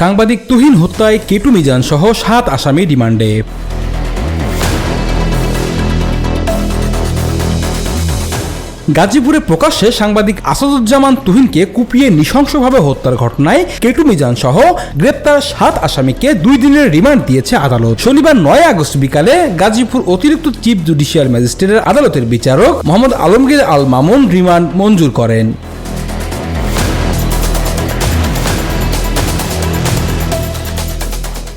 সাংবাদিক তুহিন হত্যায় কেটু মিজান সহ সাত আসামি রিমান্ডে গাজীপুরে প্রকাশ্যে সাংবাদিক আসাদুজ্জামান তুহিনকে কুপিয়ে নৃশংসভাবে হত্যার ঘটনায় কেটু মিজান সহ গ্রেপ্তার সাত আসামিকে দুই দিনের রিমান্ড দিয়েছে আদালত। শনিবার নয় আগস্ট বিকালে গাজীপুর অতিরিক্ত চিফ জুডিশিয়াল ম্যাজিস্ট্রেটের আদালতের বিচারক মোহাম্মদ আলমগীর আল মামুন রিমান্ড মঞ্জুর করেন।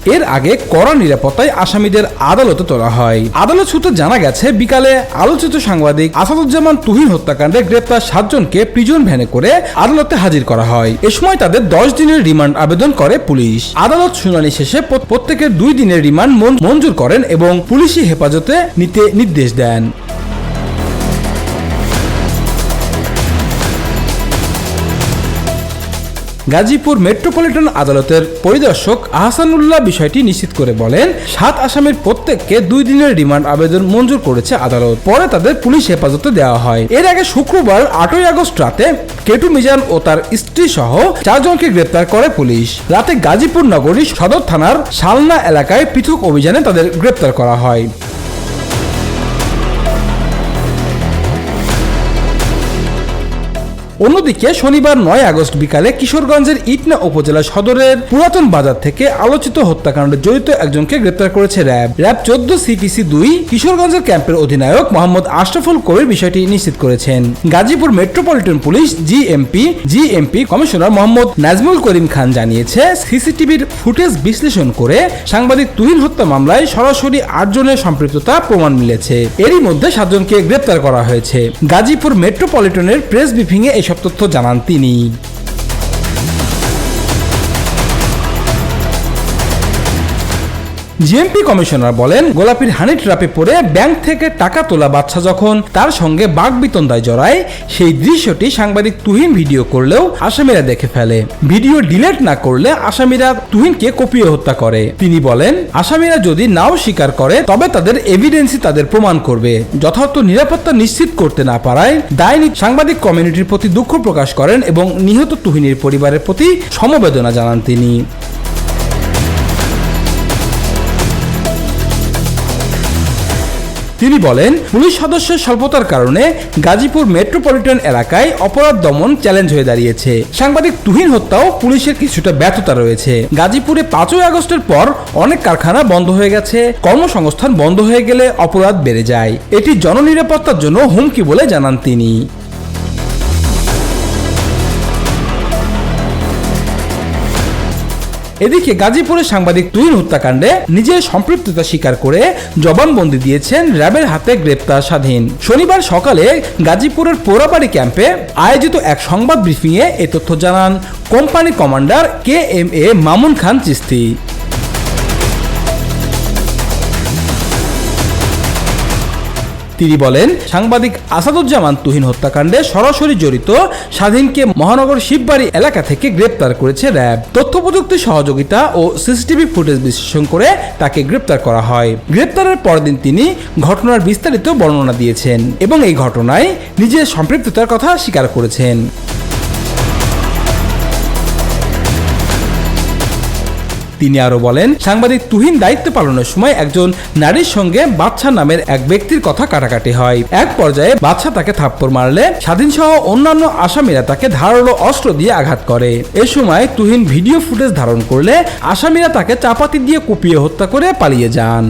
এর আগে কড়া নিরাপত্তায় আসামিদের আদালতে তোলা হয়। আদালত সূত্রে জানা গেছে, বিকালে আলোচিত সাংবাদিক আসাদুজ্জামান তুহিন হত্যাকাণ্ডে গ্রেপ্তার সাতজনকে প্রিজন ভ্যানে করে আদালতে হাজির করা হয়। এ সময় তাদের দশ দিনের রিমান্ড আবেদন করে পুলিশ। আদালত শুনানি শেষে প্রত্যেকের দুই দিনের রিমান্ড মন- মঞ্জুর করেন এবং পুলিশি হেফাজতে নিতে নির্দেশ দেন। গাজীপুর মেট্রোপলিটন আদালতের পরিদর্শক আহসানুল্লাহ বিষয়টি নিশ্চিত করে বলেন, সাত আসামির প্রত্যেককে দুই দিনের রিমান্ড আবেদন মঞ্জুর করেছে আদালত। পরে তাদের পুলিশ হেফাজতে দেওয়া হয়। এর আগে শুক্রবার আটই আগস্ট রাতে কেটু মিজান ও তার স্ত্রী সহ চারজনকে গ্রেপ্তার করে পুলিশ। রাতে গাজীপুর নগরী সদর থানার শালনা এলাকায় পৃথক অভিযানে তাদের গ্রেপ্তার করা হয়। অন্যদিকে শনিবার নয় আগস্ট বিকালে কিশোরগঞ্জের ইটনা উপজেলা সদরের পুরাতন বাজার থেকে আলোচিত হত্যাকাণ্ডে জড়িত একজনকে গ্রেপ্তার করেছে র্যাব। র্যাব চোদ্দ সিপিসি দুই কিশোরগঞ্জের ক্যাম্পের অধিনায়ক মোহাম্মদ আশরাফুল কবির বিষয়টি নিশ্চিত করেছেন। Gazipur metropolitan police GMP GMP commissioner Mohammad Nazmul Karim Khan জানিয়েছে, সিসিটিভির ফুটেজ বিশ্লেষণ করে সাংবাদিক তুহিন হত্যা মামলায় সরাসরি আটজনের সম্পৃক্ততা প্রমাণ মিলেছে। এরই মধ্যে সাতজনকে গ্রেপ্তার করা হয়েছে। গাজীপুর মেট্রোপলিটনের প্রেস ব্রিফিংয়ে এসব তথ্য জানান তিনি। জিএমপি কমিশনার বলেন, গোলাপির হানি ট্রাপে পড়ে ব্যাংক থেকে টাকা তোলা বাচ্চা যখন তার সঙ্গে বাগবিতন্দায় জড়ায়, সেই দৃশ্যটি সাংবাদিক তুহিন ভিডিও করলেও আসামিরা দেখে ফেলে। ভিডিও ডিলেট না করলে আসামিরা তুহিনকে কপিয়ে হত্যা করে। তিনি বলেন, আসামিরা যদি নাও স্বীকার করে, তবে তাদের এভিডেন্সই তাদের প্রমাণ করবে। যথার্থ নিরাপত্তা নিশ্চিত করতে না পারায় দায় সাংবাদিক কমিউনিটির প্রতি দুঃখ প্রকাশ করেন এবং নিহত তুহিনের পরিবারের প্রতি সমবেদনা জানান তিনি। তিনি বলেন, পুলিশ সদস্যের স্বল্পতার কারণে গাজীপুর মেট্রোপলিটন এলাকায় অপরাধ দমন চ্যালেঞ্জ হয়ে দাঁড়িয়েছে। সাংবাদিক তুহিন হত্যাও পুলিশের কিছুটা ব্যর্থতা রয়েছে। গাজীপুরে পাঁচই আগস্টের পর অনেক কারখানা বন্ধ হয়ে গেছে। কর্মসংস্থান বন্ধ হয়ে গেলে অপরাধ বেড়ে যায়। এটি জননিরাপত্তার জন্য হুমকি বলে জানান তিনি। এদিকে গাজীপুরের সাংবাদিক তুহিন হত্যাকাণ্ডে নিজের সম্পৃক্ততা স্বীকার করে জবানবন্দি দিয়েছেন র্যাবের হাতে গ্রেপ্তার স্বাধীন। শনিবার সকালে গাজীপুরের পোড়াবাড়ি ক্যাম্পে আয়োজিত এক সংবাদ ব্রিফিংয়ে এ তথ্য জানান company commander K M A Mamun Khan Chishti. তিনি বলেন, সাংবাদিক আসাদুজ্জামান তুহিন হত্যাকাণ্ডে সরাসরি জড়িত স্বাধীনকে মহানগর শিববাড়ি এলাকা থেকে গ্রেপ্তার করেছে র্যাব। তথ্য প্রযুক্তি সহযোগিতা ও সিসিটিভি ফুটেজ বিশ্লেষণ করে তাকে গ্রেপ্তার করা হয়। গ্রেপ্তারের পরদিন তিনি ঘটনার বিস্তারিত বর্ণনা দিয়েছেন এবং এই ঘটনায় নিজের সম্পৃক্ততার কথা স্বীকার করেছেন। তিনি আরও বলেন, সাংবাদিক তুহিন দায়িত্ব পালনের সময় একজন নারীর সঙ্গে বাচ্চা নামের এক ব্যক্তির কথা কাটাকাটি হয়। এক পর্যায়ে বাচ্চা তাকে থাপ্পড় মারলে স্বাধীন সহ অন্যান্য আসামিরা তাকে ধারালো অস্ত্র দিয়ে আঘাত করে। এ সময় তুহিন ভিডিও ফুটেজ ধারণ করলে, আসামিরা তাকে চাপাতি দিয়ে কুপিয়ে হত্যা করে পালিয়ে যান।